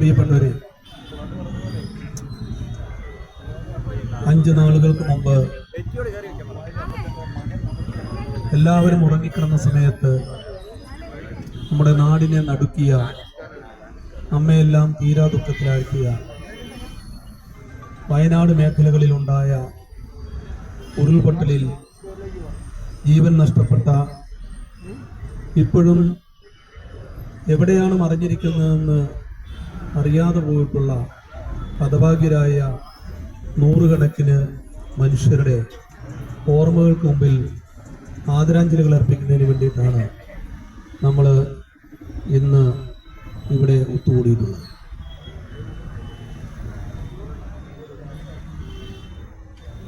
പ്രിയപ്പെട്ടവരെ അഞ്ച് നാളുകൾക്ക് മുമ്പ് എല്ലാവരും ഉറങ്ങിക്കിടന്ന സമയത്ത് നമ്മുടെ നാടിനെ നടുക്കിയ നമ്മയെല്ലാം തീരാ ദുഃഖത്തിലാഴ്ത്തിയ വയനാട് മേഖലകളിലുണ്ടായ ഉരുൾപൊട്ടലിൽ ജീവൻ നഷ്ടപ്പെട്ട ഇപ്പോഴും എവിടെയാണ് മറിഞ്ഞിരിക്കുന്നതെന്ന് അറിയാതെ പോയിട്ടുള്ള ഹതഭാഗ്യരായ നൂറുകണക്കിന് മനുഷ്യരുടെ ഓർമ്മകൾക്ക് മുമ്പിൽ ആദരാഞ്ജലികൾ അർപ്പിക്കുന്നതിന് വേണ്ടിയിട്ടാണ് നമ്മൾ ഇന്ന് ഇവിടെ ഒത്തുകൂടിയിട്ടുള്ളത്.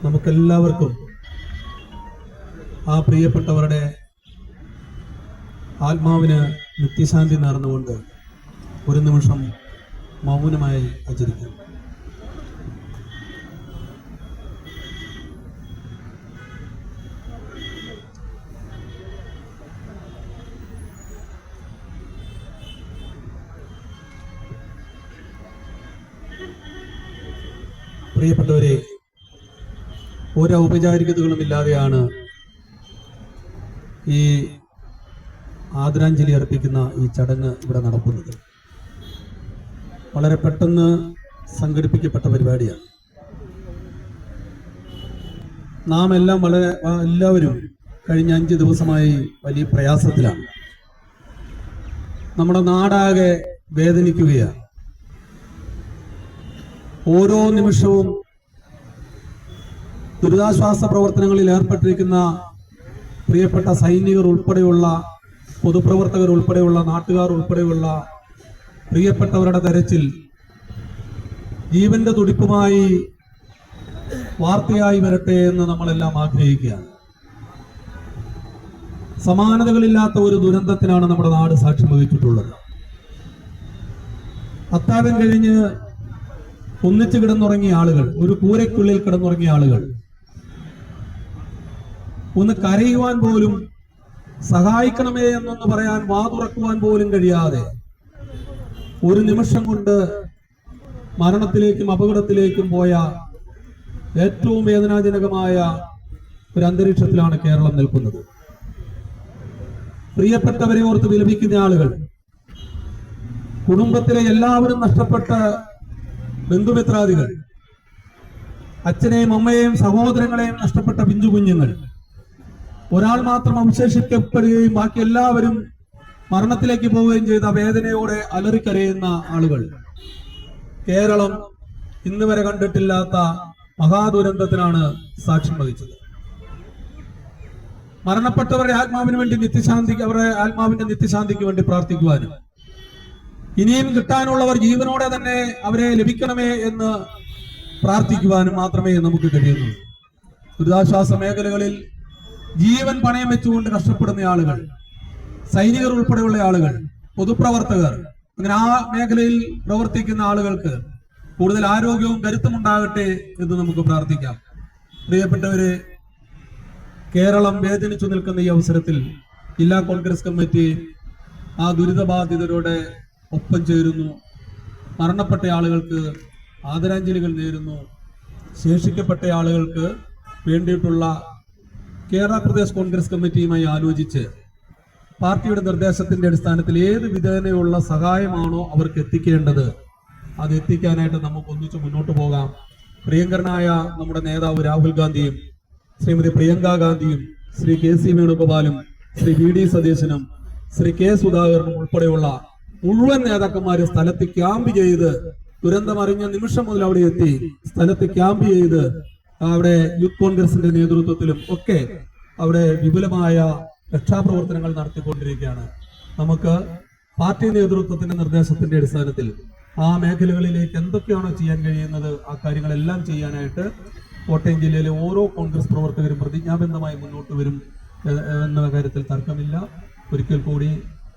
നമുക്കെല്ലാവർക്കും ആ പ്രിയപ്പെട്ടവരുടെ ആത്മാവിന് നിത്യശാന്തി നേർന്നുകൊണ്ട് ഒരു നിമിഷം മൗനമായി ആചരിക്കും പ്രിയപ്പെട്ടവരെ ഒരു ഔപചാരികതകളും ഇല്ലാതെയാണ് ഈ ആദരാഞ്ജലി അർപ്പിക്കുന്ന ഈ ചടങ്ങ് ഇവിടെ നടക്കുന്നത്. വളരെ പെട്ടെന്ന് സംഘടിപ്പിക്കപ്പെട്ട പരിപാടിയാണ്. നാം എല്ലാം വളരെ എല്ലാവരും കഴിഞ്ഞ അഞ്ച് ദിവസമായി വലിയ പ്രയാസത്തിലാണ്. നമ്മുടെ നാടാകെ വേദനിക്കുകയാണ്. ഓരോ നിമിഷവും ദുരിതാശ്വാസ പ്രവർത്തനങ്ങളിൽ ഏർപ്പെട്ടിരിക്കുന്ന പ്രിയപ്പെട്ട സൈനികർ ഉൾപ്പെടെയുള്ള പൊതുപ്രവർത്തകർ ഉൾപ്പെടെയുള്ള നാട്ടുകാർ ഉൾപ്പെടെയുള്ള പ്രിയപ്പെട്ടവരുടെ തെരച്ചിൽ ജീവന്റെ തുടിപ്പുമായി വാർത്തയായി വരട്ടെ എന്ന് നമ്മളെല്ലാം ആഗ്രഹിക്കുകയാണ്. സമാനതകളില്ലാത്ത ഒരു ദുരന്തത്തിനാണ് നമ്മുടെ നാട് സാക്ഷ്യം വഹിച്ചിട്ടുള്ളത്. അത്താഴം കഴിഞ്ഞ് ഒന്നിച്ചു കിടന്നുറങ്ങിയ ആളുകൾ ഒരു കൂരയ്ക്കുള്ളിൽ കിടന്നുറങ്ങിയ ആളുകൾ ഒന്ന് കരയുവാൻ പോലും സഹായിക്കണമേ എന്നൊന്ന് പറയാൻ വാതുറക്കുവാൻ പോലും കഴിയാതെ ഒരു നിമിഷം കൊണ്ട് മരണത്തിലേക്കും അപകടത്തിലേക്കും പോയ ഏറ്റവും വേദനാജനകമായ ഒരു അന്തരീക്ഷത്തിലാണ് കേരളം നിൽക്കുന്നത്. പ്രിയപ്പെട്ടവരെ ഓർത്ത് വിലപിക്കുന്ന ആളുകൾ കുടുംബത്തിലെ എല്ലാവരും നഷ്ടപ്പെട്ട ബന്ധുമിത്രാദികൾ അച്ഛനെയും അമ്മയെയും സഹോദരങ്ങളെയും നഷ്ടപ്പെട്ട പിഞ്ചു കുഞ്ഞുങ്ങൾ ഒരാൾ മാത്രം അവശേഷിക്കപ്പെടുകയും ബാക്കി എല്ലാവരും മരണത്തിലേക്ക് പോവുകയും ചെയ്ത വേദനയോടെ അലറിക്കരയുന്ന ആളുകൾ. കേരളം ഇന്ന് വരെ കണ്ടിട്ടില്ലാത്ത മഹാദുരന്തത്തിനാണ് സാക്ഷ്യം വഹിച്ചത്. മരണപ്പെട്ടവരുടെ ആത്മാവിന് വേണ്ടി നിത്യശാന്തി അവരുടെ ആത്മാവിന്റെ നിത്യശാന്തിക്ക് വേണ്ടി പ്രാർത്ഥിക്കുവാനും ഇനിയും കിട്ടാനുള്ളവർ ജീവനോടെ തന്നെ അവരെ ലഭിക്കണമേ എന്ന് പ്രാർത്ഥിക്കുവാനും മാത്രമേ നമുക്ക് കഴിയുന്നുള്ളൂ ദുരിതാശ്വാസ മേഖലകളിൽ ജീവൻ പണയം വെച്ചുകൊണ്ട് കഷ്ടപ്പെടുന്ന ആളുകൾ സൈനികർ ഉൾപ്പെടെയുള്ള ആളുകൾ പൊതുപ്രവർത്തകർ അങ്ങനെ ആ മേഖലയിൽ പ്രവർത്തിക്കുന്ന ആളുകൾക്ക് കൂടുതൽ ആരോഗ്യവും കരുത്തും ഉണ്ടാകട്ടെ എന്ന് നമുക്ക് പ്രാർത്ഥിക്കാം. പ്രിയപ്പെട്ടവരെ കേരളം വേദനിച്ചു നിൽക്കുന്ന ഈ അവസരത്തിൽ ജില്ലാ കോൺഗ്രസ് കമ്മിറ്റി ആ ദുരിതബാധിതരുടെ ഒപ്പം ചേരുന്നു. മരണപ്പെട്ട ആളുകൾക്ക് ആദരാഞ്ജലികൾ നേരുന്നു. ശേഷിക്കപ്പെട്ട ആളുകൾക്ക് വേണ്ടിയിട്ടുള്ള കേരള പ്രദേശ് കോൺഗ്രസ് കമ്മിറ്റിയുമായി ആലോചിച്ച് പാർട്ടിയുടെ നിർദ്ദേശത്തിന്റെ അടിസ്ഥാനത്തിൽ ഏത് വിധേനയുള്ള സഹായമാണോ അവർക്ക് എത്തിക്കേണ്ടത്? അത് എത്തിക്കാനായിട്ട് നമുക്ക് ഒന്നിച്ച് മുന്നോട്ട് പോകാം. പ്രിയങ്കരനായ നമ്മുടെ നേതാവ് രാഹുൽ ഗാന്ധിയും ശ്രീമതി പ്രിയങ്ക ഗാന്ധിയും ശ്രീ കെ സി വേണുഗോപാലും ശ്രീ വി ഡി സതീശനും ശ്രീ കെ സുധാകരനും ഉൾപ്പെടെയുള്ള മുഴുവൻ നേതാക്കന്മാരെ സ്ഥലത്ത് ക്യാമ്പ് ചെയ്ത് ദുരന്തം അറിഞ്ഞ നിമിഷം മുതൽ അവിടെ എത്തി സ്ഥലത്ത് ക്യാമ്പ് ചെയ്ത് അവിടെ യൂത്ത് കോൺഗ്രസിന്റെ നേതൃത്വത്തിലും ഒക്കെ അവിടെ വിപുലമായ രക്ഷാപ്രവർത്തനങ്ങൾ നടത്തിക്കൊണ്ടിരിക്കുകയാണ്. നമുക്ക് പാർട്ടി നേതൃത്വത്തിന്റെ നിർദ്ദേശത്തിന്റെ അടിസ്ഥാനത്തിൽ ആ മേഖലകളിലേക്ക് എന്തൊക്കെയാണോ ചെയ്യാൻ കഴിയുന്നത് ആ കാര്യങ്ങളെല്ലാം ചെയ്യാനായിട്ട് കോട്ടയം ജില്ലയിലെ ഓരോ കോൺഗ്രസ് പ്രവർത്തകരും പ്രതിജ്ഞാബന്ധമായി മുന്നോട്ട് വരും എന്ന കാര്യത്തിൽ തർക്കമില്ല. ഒരിക്കൽ കൂടി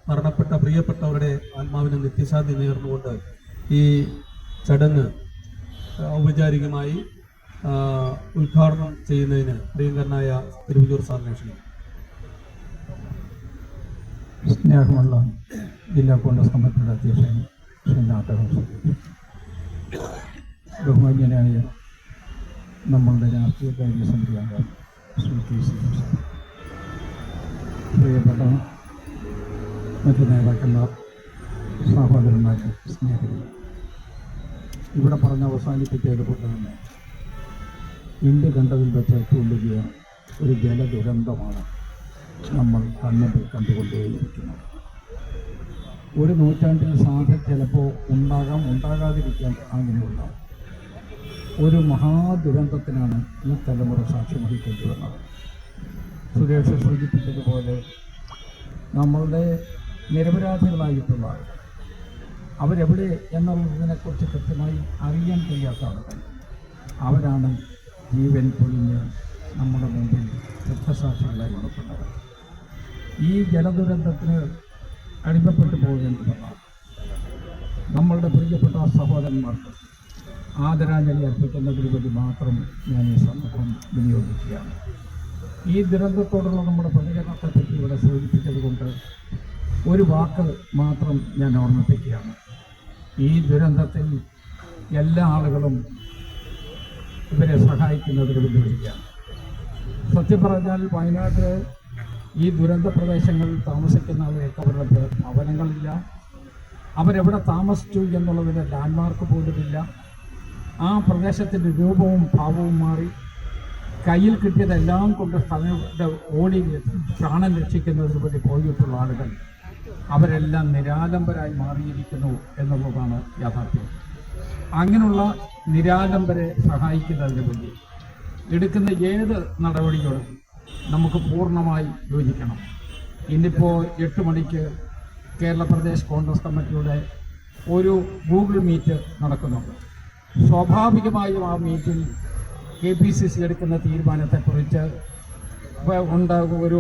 മരണപ്പെട്ട പ്രിയപ്പെട്ടവരുടെ ആത്മാവിന് നിത്യശാന്തി നേർന്നുകൊണ്ട് ഈ ചടങ്ങ് ഔപചാരികമായി ഉദ്ഘാടനം ചെയ്യുന്നതിന് പ്രിയങ്കരനായ തിരുവഞ്ചൂർ സാറിനെ ക്ഷണിക്കുന്നു. സ്നേഹമുള്ള ജില്ലാ കോൺഗ്രസ് കമ്മിറ്റിയുടെ അധ്യക്ഷൻ ശ്രീ നാട്ടകം ബഹുമാന്യനായ നമ്മളുടെ രാഷ്ട്രീയ കാര്യ സമിതി അംഗം ശ്രീ കെ സി. പ്രിയപ്പെട്ട മറ്റു നേതാക്കന്മാർ സഹോദരന്മാർ സ്നേഹിതർ ഇവിടെ പറഞ്ഞ് അവസാനിപ്പിച്ചത് കൊണ്ട് തന്നെ ഇന്ത്യ കണ്ടതിൽ വെച്ച് ഏറ്റവും വലിയ ഒരു ജലദുരന്തമാണ് നമ്മൾ കണ്ണുകൾ കണ്ടുകൊണ്ടേയിരിക്കുന്നത് ഒരു നൂറ്റാണ്ടിൽ സാധ ചിലപ്പോൾ ഉണ്ടാകാം ഉണ്ടാകാതിരിക്കാൻ അങ്ങനെ ഒരു മഹാദുരന്തത്തിനാണ് ഈ തലമുറ സാക്ഷ്യം വഹിക്കേണ്ടി വന്നത്. സുരേഷ് സൂചിപ്പിച്ചതുപോലെ നമ്മളുടെ നിരപരാധികളായിട്ടുള്ള അവരെവിടെ എന്നുള്ളതിനെക്കുറിച്ച് കൃത്യമായി അറിയാൻ കഴിയാത്ത ആളുകൾ അവരാണ് ജീവൻ പൊലിഞ്ഞ് നമ്മുടെ മുമ്പിൽ രക്തസാക്ഷികളായി നിൽക്കുന്നത്. ഈ ജലദുരന്തത്തിന് അടിമപ്പെട്ടു പോകേണ്ടി വന്നാൽ നമ്മളുടെ പ്രിയപ്പെട്ട സഹോദരന്മാർക്ക് ആദരാഞ്ജലി അർപ്പിക്കുന്നതിന് വേണ്ടി മാത്രം ഞാൻ ഈ സന്ദർഭം വിനിയോഗിക്കുകയാണ്. ഈ ദുരന്തത്തോടുള്ള നമ്മുടെ പ്രതികരണത്തെപ്പറ്റി ഇവിടെ സൂചിപ്പിച്ചത് കൊണ്ട് ഒരു വാക്ക് മാത്രം ഞാൻ ഓർമ്മിപ്പിക്കുകയാണ്. ഈ ദുരന്തത്തിൽ എല്ലാ ആളുകളും ഇവരെ സഹായിക്കുന്നതിന് വേണ്ടി വിളിക്കുകയാണ്. സത്യം പറഞ്ഞാൽ വയനാട്ടിൽ ഈ ദുരന്ത പ്രദേശങ്ങളിൽ താമസിക്കുന്ന ആളുകൾക്ക് അവരുടെ ഭവനങ്ങളില്ല. അവരെവിടെ താമസിച്ചു എന്നുള്ളതിന് ലാൻഡ്മാർക്ക് പോലുമില്ല. ആ പ്രദേശത്തിന്റെ രൂപവും ഭാവവും മാറി കയ്യിൽ കിട്ടിയതെല്ലാം കൊണ്ട് സ്ഥലങ്ങളുടെ ഓടി പ്രാണൻ രക്ഷിക്കുന്നതിന് വേണ്ടി പോയിട്ടുള്ള ആളുകൾ അവരെല്ലാം നിരാലംബരായി മാറിയിരിക്കുന്നു എന്നുള്ളതാണ് യാഥാർത്ഥ്യം. അങ്ങനെയുള്ള നിരാലംബരെ സഹായിക്കുന്നതിന് വേണ്ടി എടുക്കുന്ന ഏത് നടപടികളും നമുക്ക് പൂർണമായി യോജിക്കണം. ഇന്നിപ്പോൾ എട്ട് മണിക്ക് കേരള പ്രദേശ് കോൺഗ്രസ് കമ്മിറ്റിയുടെ ഒരു ഗൂഗിൾ മീറ്റ് നടക്കുന്നുണ്ട്. സ്വാഭാവികമായും ആ മീറ്റിൽ കെ പി സി സി എടുക്കുന്ന തീരുമാനത്തെക്കുറിച്ച് ഉണ്ടാകും ഒരു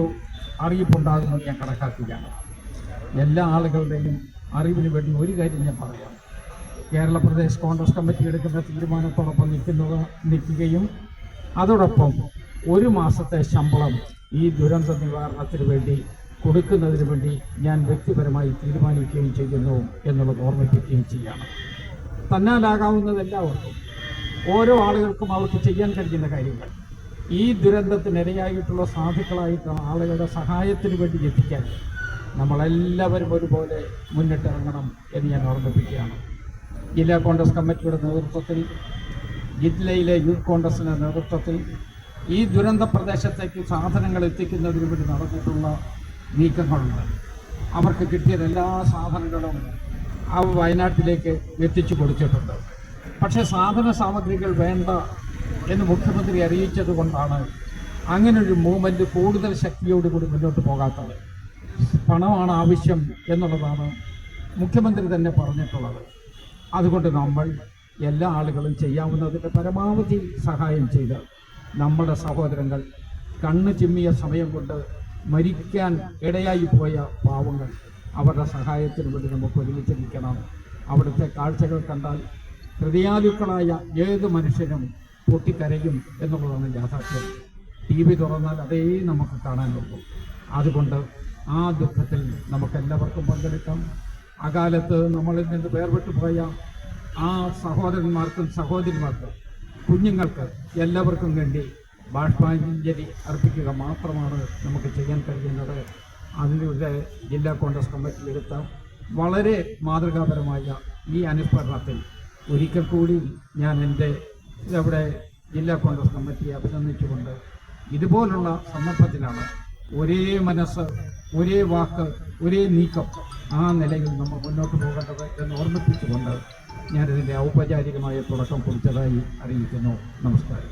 അറിയിപ്പുണ്ടാകുമെന്ന് ഞാൻ കണക്കാക്കുകയാണ്. എല്ലാ ആളുകളുടെയും അറിവിന് വേണ്ടി ഒരു കാര്യം ഞാൻ പറയാം. കേരള പ്രദേശ് കോൺഗ്രസ് കമ്മിറ്റി എടുക്കുന്ന തീരുമാനത്തോടൊപ്പം നിൽക്കുന്നത് നിൽക്കുകയും അതോടൊപ്പം ഒരു മാസത്തെ ശമ്പളം ഈ ദുരന്ത നിവാരണത്തിന് വേണ്ടി കൊടുക്കുന്നതിന് വേണ്ടി ഞാൻ വ്യക്തിപരമായി തീരുമാനിക്കുകയും ചെയ്യുന്നു എന്നുള്ളത് ഓർമ്മിപ്പിക്കുകയും ചെയ്യണം. തന്നാലാകാവുന്നത് എല്ലാവർക്കും. ഓരോ ആളുകൾക്കും അവർക്ക് ചെയ്യാൻ കഴിയുന്ന കാര്യങ്ങൾ. ഈ ദുരന്തത്തിനിരയായിട്ടുള്ള സാധുക്കളായിട്ടുള്ള ആളുകളുടെ സഹായത്തിന് വേണ്ടി എത്തിക്കാൻ നമ്മളെല്ലാവരും ഒരുപോലെ മുന്നിട്ടിറങ്ങണം എന്ന് ഞാൻ ഓർമ്മിപ്പിക്കുകയാണ്. ജില്ലാ കോൺഗ്രസ് കമ്മിറ്റിയുടെ നേതൃത്വത്തിൽ ജില്ലയിലെ യൂത്ത് കോൺഗ്രസിന്റെ നേതൃത്വത്തിൽ ഈ ദുരന്ത പ്രദേശത്തേക്ക് സാധനങ്ങൾ എത്തിക്കുന്നതിന് വേണ്ടി നടന്നിട്ടുള്ള നീക്കങ്ങളുണ്ട്. അവർക്ക് കിട്ടിയത് എല്ലാ സാധനങ്ങളും ആ വയനാട്ടിലേക്ക് എത്തിച്ചു കൊടുത്തിട്ടുണ്ട്. പക്ഷേ സാധന സാമഗ്രികൾ വേണ്ട എന്ന് മുഖ്യമന്ത്രി അറിയിച്ചത് കൊണ്ടാണ് അങ്ങനൊരു മൂവ്മെന്റ് കൂടുതൽ ശക്തിയോടുകൂടി മുന്നോട്ട് പോകാത്തത്. പണമാണ് ആവശ്യം എന്നുള്ളതാണ് മുഖ്യമന്ത്രി തന്നെ പറഞ്ഞിട്ടുള്ളത്. അതുകൊണ്ട് നമ്മൾ എല്ലാ ആളുകളും ചെയ്യാവുന്നതിന്റെ പരമാവധി സഹായം ചെയ്ത് നമ്മുടെ സഹോദരങ്ങൾ കണ്ണ് ചിമ്മിയ സമയം കൊണ്ട് മരിക്കാൻ ഇടയായി പോയ പാവങ്ങൾ അവരുടെ സഹായത്തിന് വേണ്ടി നമുക്ക് ഒരുമിച്ച് നിൽക്കണം. അവിടുത്തെ കാഴ്ചകൾ കണ്ടാൽ ഹൃദയാലുക്കളായ ഏത് മനുഷ്യനും പൊട്ടിക്കരയും എന്നുള്ളതാണ് യാഥാർത്ഥ്യം. ടി വി തുറന്നാൽ അതേ നമുക്ക് കാണാനുള്ളൂ അതുകൊണ്ട് ആ ദുഃഖത്തിൽ നമുക്കെല്ലാവർക്കും പങ്കെടുക്കാം. അകാലത്ത് നമ്മളിൽ നിന്ന് വേർപെട്ടു പോയ ആ സഹോദരന്മാർക്കും സഹോദരിമാർക്കും കുഞ്ഞുങ്ങൾക്ക് എല്ലാവർക്കും വേണ്ടി ബാഷ്പാഞ്ജലി അർപ്പിക്കുക മാത്രമാണ് നമുക്ക് ചെയ്യാൻ കഴിയുന്നത്. അതിലൂടെ ജില്ലാ കോൺഗ്രസ് കമ്മിറ്റി എടുത്ത വളരെ മാതൃകാപരമായ ഈ അനുസ്മരണത്തിൽ ഒരിക്കൽ കൂടി ഞാൻ എന്റെ ഇവിടെ ജില്ലാ കോൺഗ്രസ് കമ്മിറ്റിയെ അഭിനന്ദിച്ചുകൊണ്ട് ഇതുപോലുള്ള സന്ദർഭത്തിലാണ് ഒരേ മനസ്സ് ഒരേ വാക്ക് ഒരേ നീക്കം ആ നിലയിൽ നമ്മൾ മുന്നോട്ട് പോകേണ്ടത് എന്ന് ഓർമ്മിപ്പിച്ചുകൊണ്ട് ഞാനിതിന്റെ ഔപചാരികമായ തുടക്കം കുറിച്ചതായി അറിയിക്കുന്നു. നമസ്കാരം.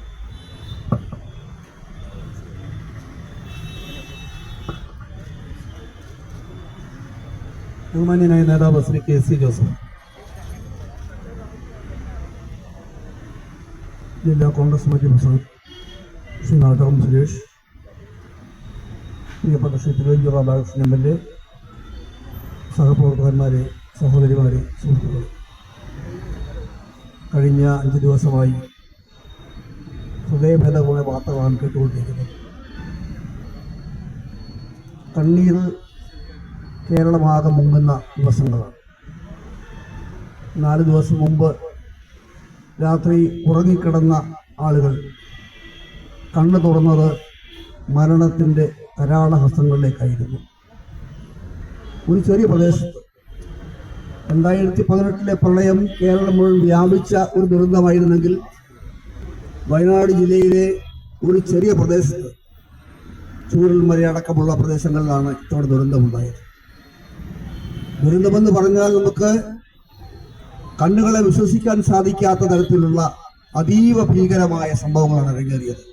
ബഹുമാന്യനായ നേതാവ് ശ്രീ കെ സി ജോസഫ്. ജില്ലാ Congress committee president Shri Nattakom Suresh പ്രിയപ്പെട്ട Shri Thiruvanchoor Radhakrishnan M L A സഹപ്രവർത്തകന്മാരെ സഹോദരിമാരെ സുഹൃത്തുക്കളെ. കഴിഞ്ഞ അഞ്ച് ദിവസമായി ഹൃദയഭേദമായ വാർത്തകളാണ് കേട്ടുകൊണ്ടിരിക്കുന്നത്. കണ്ണീർ കേരളമാകെ മുങ്ങുന്ന ദിവസങ്ങളാണ്. നാല് ദിവസം മുമ്പ് രാത്രി ഉറങ്ങിക്കിടന്ന ആളുകൾ കണ്ണു തുറന്നത് മരണത്തിന്റെ കരാളഹസ്തങ്ങളിലേക്കായിരുന്നു. ഒരു ചെറിയ പ്രദേശത്ത് രണ്ടായിരത്തി പതിനെട്ടിലെ പ്രളയം കേരളം മുഴുവൻ വ്യാപിച്ച ഒരു ദുരന്തമായിരുന്നെങ്കിൽ വയനാട് ജില്ലയിലെ ഒരു ചെറിയ പ്രദേശത്ത് ചൂരൽമല അടക്കമുള്ള പ്രദേശങ്ങളിലാണ് ഇത്തവണ ദുരന്തമുണ്ടായത്. ദുരന്തമെന്ന് പറഞ്ഞാൽ നമുക്ക് കണ്ണുകളെ വിശ്വസിക്കാൻ സാധിക്കാത്ത തരത്തിലുള്ള അതീവ ഭീകരമായ സംഭവങ്ങളാണ് അരങ്ങേറിയത്.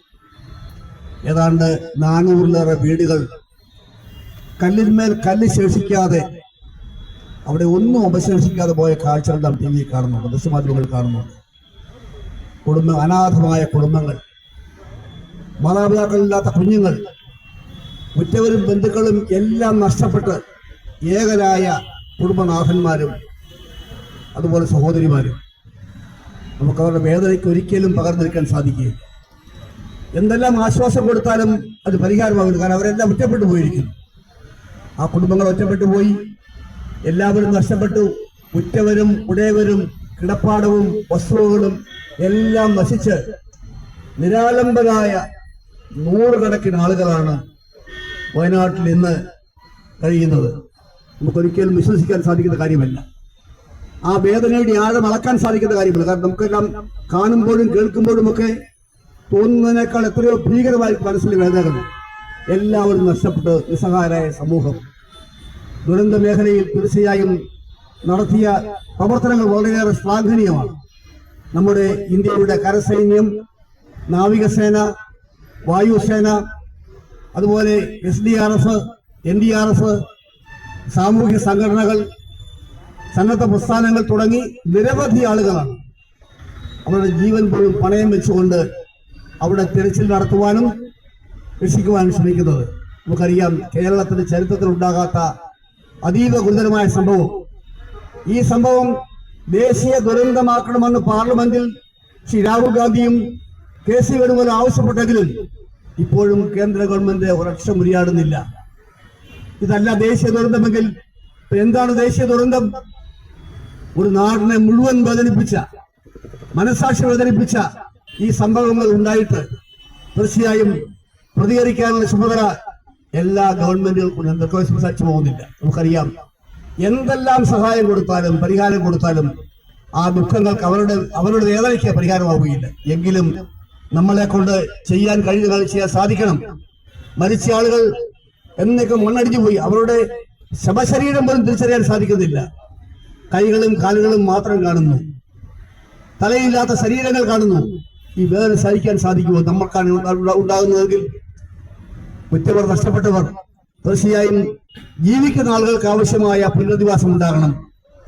ഏതാണ്ട് നാനൂറിലേറെ വീടുകൾ കല്ലിന്മേൽ കല്ല് ശേഷിക്കാതെ അവിടെ ഒന്നും ഉപശേഷിക്കാതെ പോയ കാഴ്ചകൾ നാം ടി വി കാണുന്നുണ്ട് ദൃശ്യമാധ്യമങ്ങൾ കാണുന്നുണ്ട്. കുടുംബ അനാഥമായ കുടുംബങ്ങൾ മാതാപിതാക്കളില്ലാത്ത കുഞ്ഞുങ്ങൾ ഉറ്റവരും ബന്ധുക്കളും എല്ലാം നഷ്ടപ്പെട്ട് ഏകരായ കുടുംബനാഥന്മാരും അതുപോലെ സഹോദരിമാരും. നമുക്ക് അവരുടെ വേദനയ്ക്ക് ഒരിക്കലും പകർന്നിരിക്കാൻ സാധിക്കുകയില്ല. എന്തെല്ലാം ആശ്വാസം കൊടുത്താലും അത് പരിഹാരമാകുന്നു കാരണം അവരെല്ലാം ഒറ്റപ്പെട്ടു പോയിരിക്കുന്നു. ആ കുടുംബങ്ങൾ ഒറ്റപ്പെട്ടു പോയി എല്ലാവരും നഷ്ടപ്പെട്ടു. ഉറ്റവരും ഉടയവരും കിടപ്പാടവും വസ്തുവകളും എല്ലാം നശിച്ച് നിരാലംബരായ നൂറുകണക്കിന് ആളുകളാണ് വയനാട്ടിൽ ഇന്ന് കഴിയുന്നത്. നമുക്കൊരിക്കലും വിശ്വസിക്കാൻ സാധിക്കുന്ന കാര്യമല്ല. ആ വേദനയുടെ ആഴം അളക്കാൻ സാധിക്കുന്ന കാര്യമല്ല. കാരണം നമുക്കെല്ലാം കാണുമ്പോഴും കേൾക്കുമ്പോഴും ഒക്കെ തോന്നുന്നതിനേക്കാൾ എത്രയോ ഭീകരമായി മനസ്സിൽ വേദനകൾ എല്ലാവരും നഷ്ടപ്പെട്ട് നിസ്സഹായരായ സമൂഹം ദുരന്ത മേഖലയിൽ തീർച്ചയായും നടത്തിയ പ്രവർത്തനങ്ങൾ വളരെയേറെ ശ്ലാഘനീയമാണ്. നമ്മുടെ ഇന്ത്യയുടെ കരസൈന്യം നാവികസേന വായുസേന അതുപോലെ S D R F N D R F സാമൂഹ്യ സംഘടനകൾ സന്നദ്ധ പ്രസ്ഥാനങ്ങൾ തുടങ്ങി നിരവധി ആളുകളാണ് അവരുടെ ജീവൻ പോലും പണയം വെച്ചുകൊണ്ട് അവിടെ തിരച്ചിൽ നടത്തുവാനും രക്ഷിക്കുവാനും ശ്രമിക്കുന്നത്. നമുക്കറിയാം കേരളത്തിന്റെ ചരിത്രത്തിൽ ഉണ്ടാകാത്ത അതീവ ഗുരുതരമായ സംഭവം. ഈ സംഭവം ദേശീയ ദുരന്തമാക്കണമെന്ന് പാർലമെന്റിൽ ശ്രീ രാഹുൽ ഗാന്ധിയും കെ സി വേണുഗോപാലും ആവശ്യപ്പെട്ടെങ്കിലും ഇപ്പോഴും കേന്ദ്ര ഗവൺമെന്റ് ഒരക്ഷ മുരിയാടുന്നില്ല ഇതല്ല ദേശീയ ദുരന്തമെങ്കിൽ എന്താണ് ദേശീയ ദുരന്തം? ഒരു നാടിനെ മുഴുവൻ വേദനിപ്പിച്ച മനസാക്ഷി വേദനിപ്പിച്ച ഈ സംഭവങ്ങൾ ഉണ്ടായിട്ട് തീർച്ചയായും പ്രതികരിക്കാനുള്ള ചുമതല എല്ലാ ഗവൺമെന്റുകൾക്കും എന്തൊക്കെ സംസാരിച്ചു പോകുന്നില്ല. നമുക്കറിയാം എന്തെല്ലാം സഹായം കൊടുത്താലും പരിഹാരം കൊടുത്താലും ആ ദുഃഖങ്ങൾക്ക് അവരുടെ അവരുടെ വേദനയ്ക്ക് പരിഹാരമാവുകയില്ല. എങ്കിലും നമ്മളെ കൊണ്ട് ചെയ്യാൻ കഴിയുന്ന ചെയ്യാൻ സാധിക്കണം. മരിച്ച ആളുകൾ എന്നൊക്കെ മണ്ണടിച്ചു പോയി. അവരുടെ ശവശരീരം പോലും തിരിച്ചറിയാൻ സാധിക്കുന്നില്ല. കൈകളും കാലുകളും മാത്രം കാണുന്നു. തലയില്ലാത്ത ശരീരങ്ങൾ കാണുന്നു. ഈ വേദന സഹിക്കാൻ സാധിക്കുമോ? നമ്മൾക്കാണ് ഉണ്ടാകുന്നതെങ്കിൽ ഉറ്റവർ നഷ്ടപ്പെട്ടവർ തീർച്ചയായും ജീവിക്കുന്ന ആളുകൾക്ക് ആവശ്യമായ പുനരധിവാസം ഉണ്ടാകണം.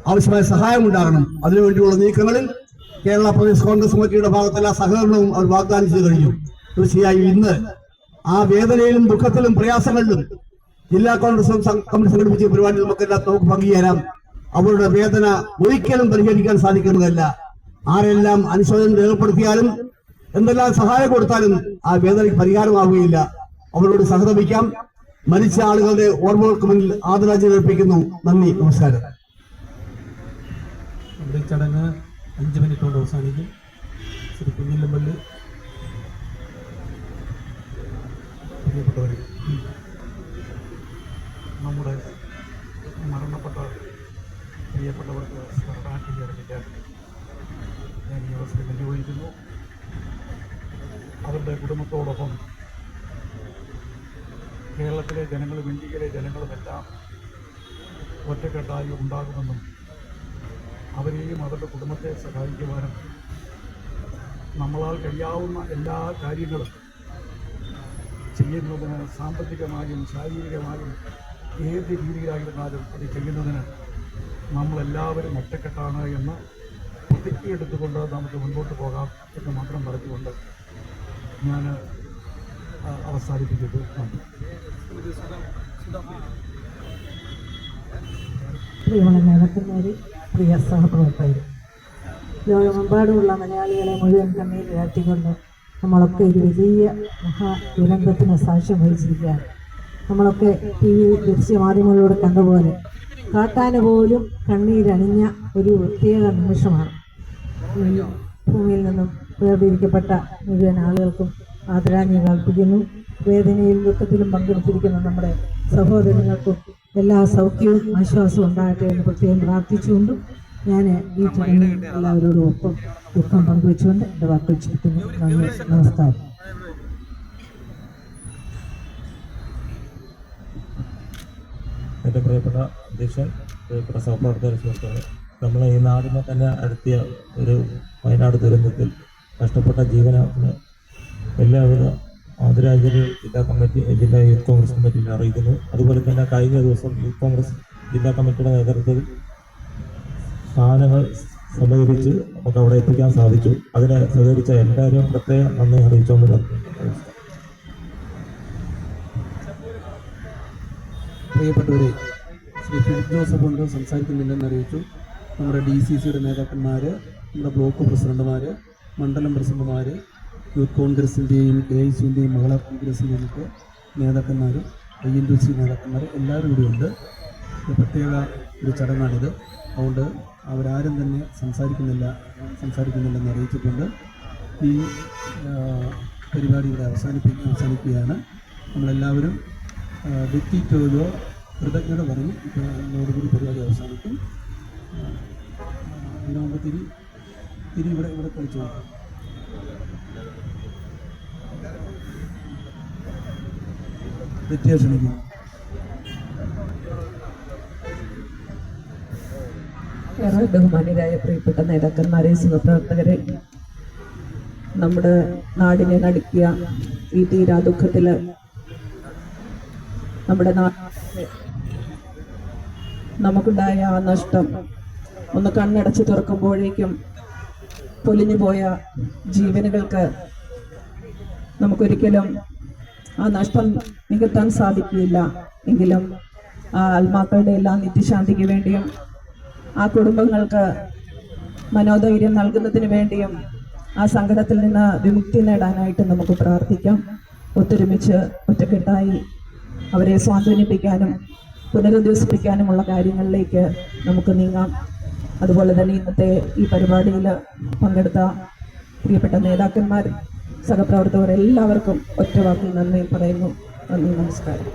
ആവശ്യമായ സഹായം ഉണ്ടാകണം. അതിനുവേണ്ടിയുള്ള നീക്കങ്ങളിൽ കേരള പ്രദേശ് കോൺഗ്രസ് കമ്മിറ്റിയുടെ ഭാഗത്തെല്ലാ സഹകരണവും അവർ വാഗ്ദാനം ചെയ്തു കഴിഞ്ഞു. തീർച്ചയായും ഇന്ന് ആ വേദനയിലും ദുഃഖത്തിലും പ്രയാസങ്ങളിലും ജില്ലാ കോൺഗ്രസ് കമ്മിറ്റി സംഘടിപ്പിച്ച പരിപാടി നമുക്കെല്ലാം നമുക്ക് പങ്കുചേരാം അവരുടെ വേദന ഒരിക്കലും പരിഹരിക്കാൻ സാധിക്കുന്നതല്ല. ആരെല്ലാം അനുശോചനം രേഖപ്പെടുത്തിയാലും എന്തെല്ലാം സഹായം കൊടുത്താലും ആ വേദനയ്ക്ക് പരിഹാരമാവുകയില്ല. അവരോട് സഹതപിക്കാം. മരിച്ച ആളുകളുടെ ഓർമ്മകൾക്ക് മുന്നിൽ ആദരാഞ്ജലി അർപ്പിക്കുന്നു. നന്ദി നമസ്കാരം. നമ്മുടെ ചടങ്ങ് അഞ്ച് മിനിറ്റ് കൊണ്ട് അവസാനിക്കും. ശ്രീ കുഞ്ഞില്ലമ്പള്ളി. പ്രിയപ്പെട്ടവരെ നമ്മുടെ മരണപ്പെട്ട പ്രിയപ്പെട്ടവർക്ക് സ്മരണാഞ്ജലി അർപ്പിക്കാൻ ഞാൻ ഈ അവസരം വിനിയോഗിക്കുന്നു. അവരുടെ കുടുംബത്തോടൊപ്പം കേരളത്തിലെ ജനങ്ങളും ഇന്ത്യയിലെ ജനങ്ങളുമെല്ലാം ഒറ്റക്കെട്ടായി ഉണ്ടാകുമെന്നും അവരെയും അവരുടെ കുടുംബത്തെ സഹായിക്കുവാനും നമ്മളാൽ കഴിയാവുന്ന എല്ലാ കാര്യങ്ങളും ചെയ്യുന്നതിന് സാമ്പത്തികമായും ശാരീരികമായും ഏത് രീതിയിലായിരുന്നാലും അത് ചെയ്യുന്നതിന് നമ്മളെല്ലാവരും ഒറ്റക്കെട്ടാണ് എന്ന് പ്രതിജ്ഞയെടുത്തുകൊണ്ട് നമുക്ക് മുൻപോട്ട് പോകാം എന്ന് മാത്രം പറഞ്ഞുകൊണ്ട് ഞാൻ ആ, അവസാനിപ്പിക്കുന്നു. നന്ദി. പ്രിയമുള്ള നേതാക്കന്മാരെ പ്രിയ സഹപ്രവർത്തകർ ലോകമെമ്പാടുമുള്ള മലയാളികളെ മുഴുവൻ കണ്ണീർ ഉയർത്തിക്കൊണ്ട് നമ്മളൊക്കെ ഒരു വലിയ മഹാ ദുരന്തത്തിന് സാക്ഷ്യം വഹിച്ചിരിക്കുകയാണ്. നമ്മളൊക്കെ ടി വി ദൃശ്യമാധ്യമങ്ങളിലൂടെ കണ്ടപോലെ കാട്ടാന പോലും കണ്ണീരണിഞ്ഞ ഒരു പ്രത്യേക നിമിഷമാണ്. ഭൂമിയിൽ നിന്നും വേർതിരിക്കപ്പെട്ട മുഴുവൻ ആളുകൾക്കും ആദരാഞ്ജലി അർപ്പിക്കുന്നു വേദനയിൽ ദുഃഖത്തിലും പങ്കെടുത്തിരിക്കുന്ന നമ്മുടെ സഹോദരങ്ങൾക്കും എല്ലാ സൗഖ്യവും ആശ്വാസവും ഉണ്ടാകട്ടെ എന്ന് പ്രത്യേകം പ്രാർത്ഥിച്ചുകൊണ്ടും ഞാൻ ഈ ചടങ്ങിൽ എല്ലാവരോടും ഒപ്പം ദുഃഖം പങ്കുവെച്ചുകൊണ്ട് എന്റെ വാക്കുകൾ ചുരുക്കുന്നു നന്ദി. നമസ്കാരം. എന്റെ പ്രിയപ്പെട്ട അധ്യക്ഷൻ പ്രിയപ്പെട്ട സഹപ്രവർത്തകർ സുഹൃത്തുക്കളെ നമ്മൾ ഈ നാടിനെ തന്നെ അടുത്തിയ ഒരു വയനാട് ദുരന്തത്തിൽ കഷ്ടപ്പെട്ട ജീവനത്തിന് എല്ലാവിധ ആദരാഞ്ജലികൾ ജില്ലാ കമ്മിറ്റി ജില്ലാ യൂത്ത് കോൺഗ്രസ് കമ്മിറ്റിയിൽ അറിയിക്കുന്നു. അതുപോലെ തന്നെ കഴിഞ്ഞ ദിവസം യൂത്ത് കോൺഗ്രസ് ജില്ലാ കമ്മിറ്റിയുടെ നേതൃത്വത്തിൽ സാധനങ്ങൾ സഹകരിച്ച് നമുക്ക് അവിടെ എത്തിക്കാൻ സാധിച്ചു. അതിനെ സഹകരിച്ച എല്ലാവരും പ്രത്യേകം നന്ദി അറിയിച്ചുകൊണ്ട് പ്രിയപ്പെട്ടവരെ ശ്രീ ഫിലിപ്പ് ജോസഫ് ഉണ്ട് സംസാരിക്കുന്നില്ലെന്ന് അറിയിച്ചു. നമ്മുടെ ഡി സി സിയുടെ നേതാക്കന്മാർ നമ്മുടെ ബ്ലോക്ക് പ്രസിഡന്റുമാർ മണ്ഡലം പ്രസിഡന്റുമാർ യൂത്ത് കോൺഗ്രസിന്റെയും കെ ഐ സിന്റെയും മഹിളാ കോൺഗ്രസിന്റെയും ഒക്കെ നേതാക്കന്മാർ ഐ എൻ ഡി സി നേതാക്കന്മാർ എല്ലാവരും കൂടി ഉണ്ട്. പ്രത്യേക ഒരു ചടങ്ങാണിത്. അതുകൊണ്ട് അവരാരും തന്നെ സംസാരിക്കുന്നില്ല സംസാരിക്കുന്നില്ലെന്ന് അറിയിച്ചിട്ടുണ്ട്. ഈ പരിപാടി ഇവിടെ അവസാനിപ്പിക്കുക അവസാനിക്കുകയാണ്. നമ്മളെല്ലാവരും വ്യക്തിത്വയോ കൃതജ്ഞത പറഞ്ഞു ഇപ്പോൾ ഇതോടുകൂടി പരിപാടി അവസാനിക്കും. അതിനാകുമ്പോൾ തിരി തിരി ഇവിടെ ഇവിടെ കളിച്ചു ക്ഷണിക്കുന്നു ഏറെ ബഹുമാന്യരായ പ്രിയപ്പെട്ട നേതാക്കന്മാരെ സഹപ്രവർത്തകരെ നമ്മുടെ നാടിനെ നടുക്കിയ ഈ തീരാ ദുഃഖത്തിൽ നമ്മുടെ നാട്ടിലെ നമുക്കുണ്ടായ ആ നഷ്ടം ഒന്ന് കണ്ണടച്ച് തുറക്കുമ്പോഴേക്കും പൊലിഞ്ഞു പോയ ജീവനുകൾക്ക് നമുക്കൊരിക്കലും ആ നഷ്ടം നികത്താൻ സാധിക്കില്ല എങ്കിലും ആ ആത്മാക്കളുടെ എല്ലാ നിത്യശാന്തിക്ക് വേണ്ടിയും ആ കുടുംബങ്ങൾക്ക് മനോധൈര്യം നൽകുന്നതിന് വേണ്ടിയും ആ സങ്കടത്തിൽ നിന്ന് വിമുക്തി നേടാനായിട്ട് നമുക്ക് പ്രാർത്ഥിക്കാം. ഒത്തൊരുമിച്ച് ഒറ്റക്കെട്ടായി അവരെ സ്വാധീനിപ്പിക്കാനും പുനരുദ്ദേശിപ്പിക്കാനുമുള്ള കാര്യങ്ങളിലേക്ക് നമുക്ക് നീങ്ങാം. അതുപോലെ തന്നെ ഇന്നത്തെ ഈ പരിപാടിയിൽ പങ്കെടുത്ത പ്രിയപ്പെട്ട നേതാക്കന്മാർ സഹപ്രവർത്തകർ എല്ലാവർക്കും ഒറ്റവാക്കിൽ നന്ദി പറയുന്നു. നന്ദി നമസ്കാരം.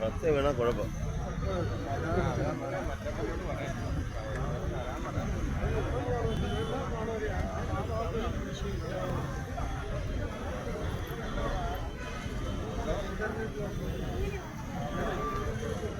പത്ത് വീണാ കുഴപ്പം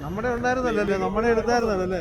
നമ്മുടെ ഉണ്ടായിരുന്നല്ലേ നമ്മുടെ എടുത്തായിരുന്നല്ലേ